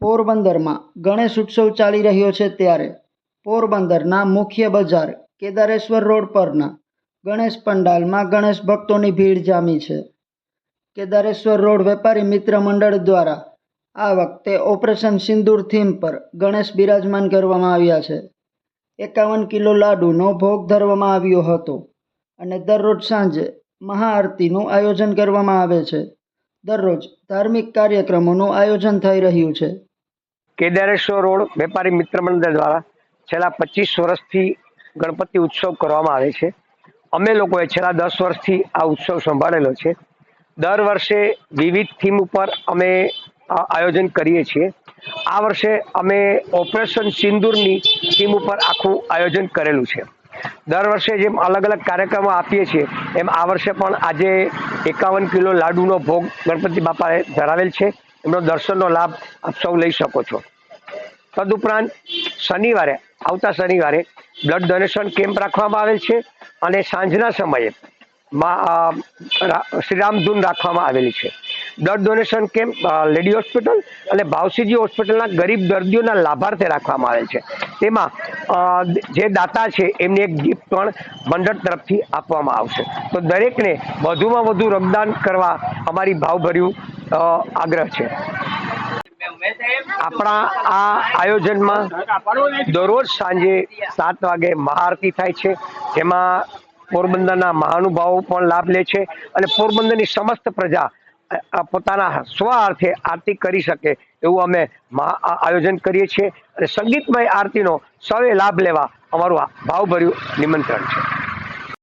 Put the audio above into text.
પોરબંદરમાં ગણેશ ઉત્સવ ચાલી રહ્યો છે ત્યારે પોરબંદરના મુખ્ય બજાર કેદારેશ્વર રોડ પરના ગણેશ પંડાલમાં ગણેશ ભક્તોની ભીડ જામી છે. કેદારેશ્વર રોડ વેપારી મિત્ર મંડળ દ્વારા આ વખતે ઓપરેશન સિંદૂર થીમ પર ગણેશ બિરાજમાન કરવામાં આવ્યા છે. એકાવન કિલો લાડુનો ભોગ ધરવામાં આવ્યો હતો અને દરરોજ સાંજે મહાઆરતીનું આયોજન કરવામાં આવે છે. દરરોજ ધાર્મિક કાર્યક્રમોનું આયોજન થઈ રહ્યું છે. કેદારેશ્વર રોડ વેપારી મિત્ર મંડળ દ્વારા છેલ્લા પચીસ વર્ષથી ગણપતિ ઉત્સવ કરવામાં આવે છે. અમે લોકોએ છેલ્લા દસ વર્ષથી આ ઉત્સવ સંભાળેલો છે. દર વર્ષે વિવિધ થીમ ઉપર અમે આયોજન કરીએ છીએ. આ વર્ષે અમે ઓપરેશન સિંદૂરની થીમ ઉપર આખું આયોજન કરેલું છે. દર વર્ષે જેમ અલગ અલગ કાર્યક્રમો આપીએ છીએ, એમ આ વર્ષે પણ આજે એકાવન કિલો લાડુનો ભોગ ગણપતિ બાપાએ ધરાવેલ છે. એમનો દર્શનનો લાભ આપ સૌ લઈ શકો છો. તદુપરાંત શનિવારે, આવતા શનિવારે બ્લડ ડોનેશન કેમ્પ રાખવામાં આવેલ છે અને સાંજના સમયે શ્રીરામ ધૂન શ્રીરામધૂન રાખવામાં આવેલી છે. Blood donation camp lady hospital અને ભાવસીજી હોસ્પિટલના ગરીબ દર્દીઓના લાભાર્થે રાખવામાં આવેલ છે. તેમાં જે દાતા છે એમને એક ગિફ્ટ પણ મંડળ તરફથી આપવામાં આવશે. તો દરેકને વધુમાં વધુ રક્તદાન કરવા અમારી ભાવભર્યું આગ્રહ છે. આપણા આ આયોજનમાં દરરોજ સાંજે સાત વાગે મહાઆરતી થાય છે. જેમાં પોરબંદરના મહાનુભાવો પણ લાભ લે છે અને પોરબંદરની સમસ્ત પ્રજા પોતાના સ્વ અર્થે આરતી કરી શકે એવું અમે આયોજન કરીએ છીએ. અને સંગીતમય આરતીનો સૌએ લાભ લેવા અમારું ભાવભર્યું નિમંત્રણ છે.